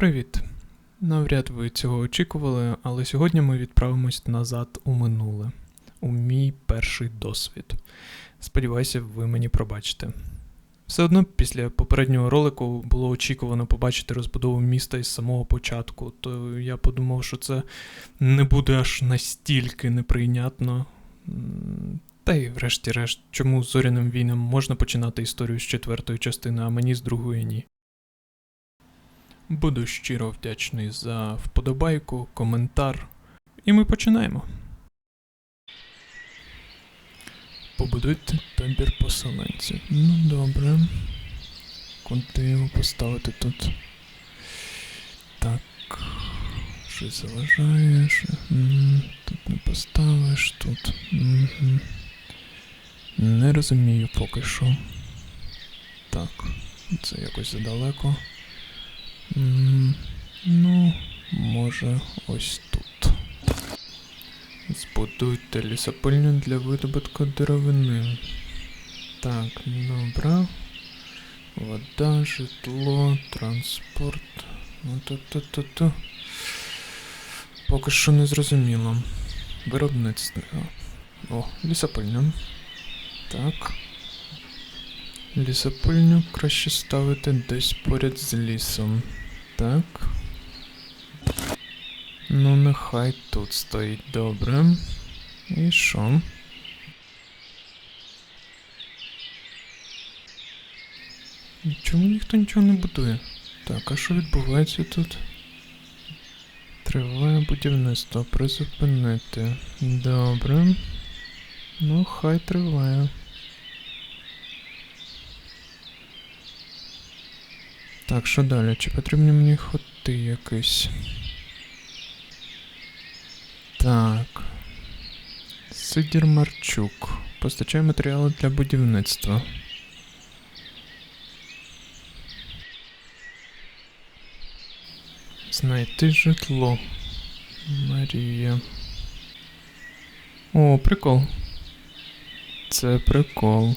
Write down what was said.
Привіт. Навряд ви цього очікували, але сьогодні ми відправимось назад у минуле, у мій перший досвід. Сподіваюся, ви мені пробачите. Все одно після попереднього ролику було очікувано побачити розбудову міста із самого початку, то я подумав, що це не буде аж настільки неприйнятно. Та й врешті-решт, чому з зоряним війнам можна починати історію з четвертої частини, а мені з другої ні. Буду щиро вдячний за вподобайку, коментар. І ми починаємо. Побудуйте табір поселенців. Ну добре. Куди його поставити тут? Так. Щось заважає. Що... м, Тут не поставиш, тут. Не розумію поки що. Так, це якось задалеко. Ну, може, ось тут. Збудуйте лісопильню для видобутку деревини. Так, добре. Вода, житло, транспорт. Ну, ту-ту-ту-ту. Поки що не зрозуміло. Виробництво. О, лісопильня. Так. Лісопильню краще ставити десь поряд з лісом. Так. Ну, нехай тут стоїть добре. І що? Чому ніхто нічого не будує? Так, а що відбувається тут? Триває будівництво, призупинити. Добре. Ну, хай триває. Так, що далі? Чи потрібні мені хоти якісь? Так. Сидір Марчук. Постачає матеріали для будівництва. Знайти житло. Марія. О, прикол. Це прикол.